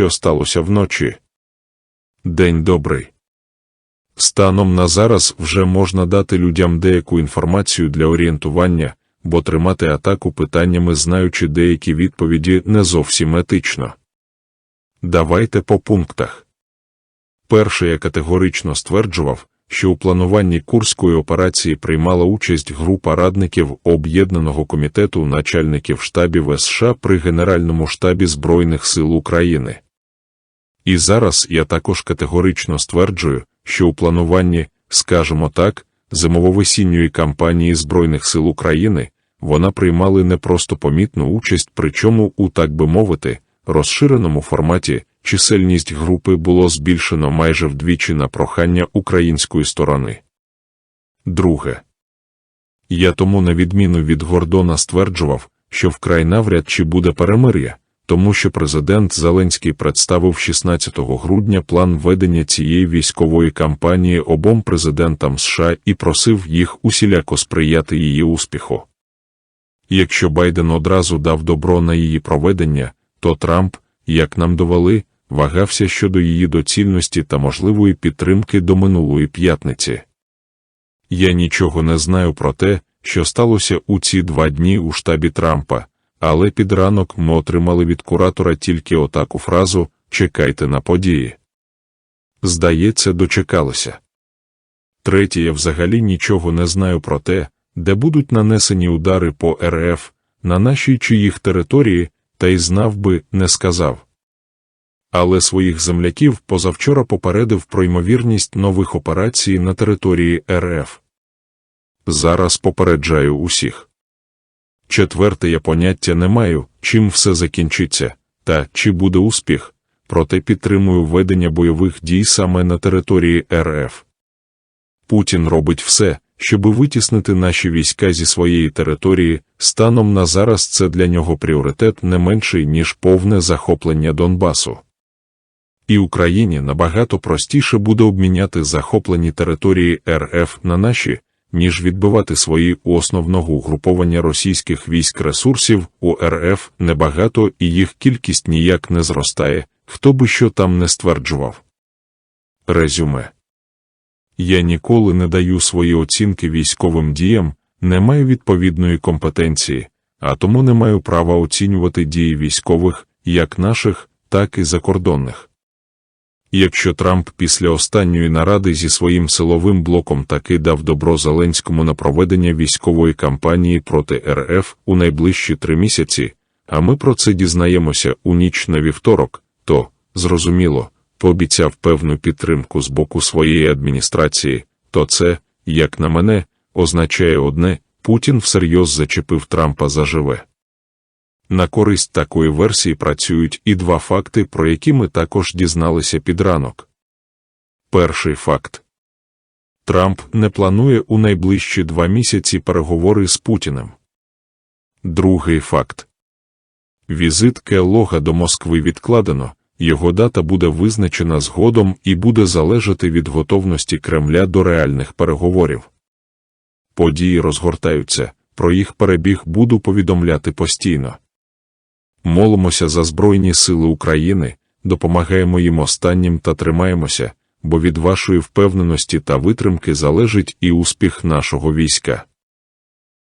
що сталося вночі. День добрий. Станом на зараз вже можна дати людям деяку інформацію для орієнтування, бо тримати атаку питаннями, знаючи деякі відповіді, не зовсім етично. Давайте по пунктах. Перше, я категорично стверджував, що у плануванні Курської операції приймала участь група радників Об'єднаного комітету начальників штабів США при Генеральному штабі Збройних сил України. І зараз я також категорично стверджую, що у плануванні, скажімо так, зимово-весінньої кампанії Збройних сил України вона приймали не просто помітну участь, причому у так би мовити, розширеному форматі чисельність групи було збільшено майже вдвічі на прохання української сторони. Друге. Я тому, на відміну від Гордона, стверджував, що вкрай навряд чи буде перемир'я, тому що президент Зеленський представив 16 грудня план ведення цієї військової кампанії обом президентам США і просив їх усіляко сприяти її успіху. Якщо Байден одразу дав добро на її проведення, то Трамп, як нам довели, вагався щодо її доцільності та можливої підтримки до минулої п'ятниці. Я нічого не знаю про те, що сталося у ці два дні у штабі Трампа, але під ранок ми отримали від куратора тільки отаку фразу Чекайте на події. Здається, дочекалися. Третє, я взагалі нічого не знаю про те, де будуть нанесені удари по РФ, на нашій чи їх території, та й знав би, не сказав. Але своїх земляків позавчора попередив про ймовірність нових операцій на території РФ. Зараз попереджаю усіх. Четверте, я поняття не маю, чим все закінчиться, та чи буде успіх, проте підтримую ведення бойових дій саме на території РФ. Путін робить все, щоби витіснити наші війська зі своєї території, станом на зараз це для нього пріоритет не менший, ніж повне захоплення Донбасу. І Україні набагато простіше буде обміняти захоплені території РФ на наші, ніж відбивати свої у основного угруповання російських військ ресурсів у РФ небагато і їх кількість ніяк не зростає, хто би що там не стверджував. Резюме Я ніколи не даю свої оцінки військовим діям, не маю відповідної компетенції, а тому не маю права оцінювати дії військових, як наших, так і закордонних. Якщо Трамп після останньої наради зі своїм силовим блоком таки дав добро Зеленському на проведення військової кампанії проти РФ у найближчі три місяці, а ми про це дізнаємося у ніч на вівторок, то, зрозуміло, пообіцяв певну підтримку з боку своєї адміністрації, то це, як на мене, означає одне Путін всерйоз зачепив Трампа заживе. На користь такої версії працюють і два факти, про які ми також дізналися під ранок. Перший факт Трамп не планує у найближчі два місяці переговори з Путіним. Другий факт Візит Келлога до Москви відкладено, його дата буде визначена згодом і буде залежати від готовності Кремля до реальних переговорів. Події розгортаються, про їх перебіг буду повідомляти постійно. Молимося за Збройні Сили України, допомагаємо їм останнім та тримаємося, бо від вашої впевненості та витримки залежить і успіх нашого війська.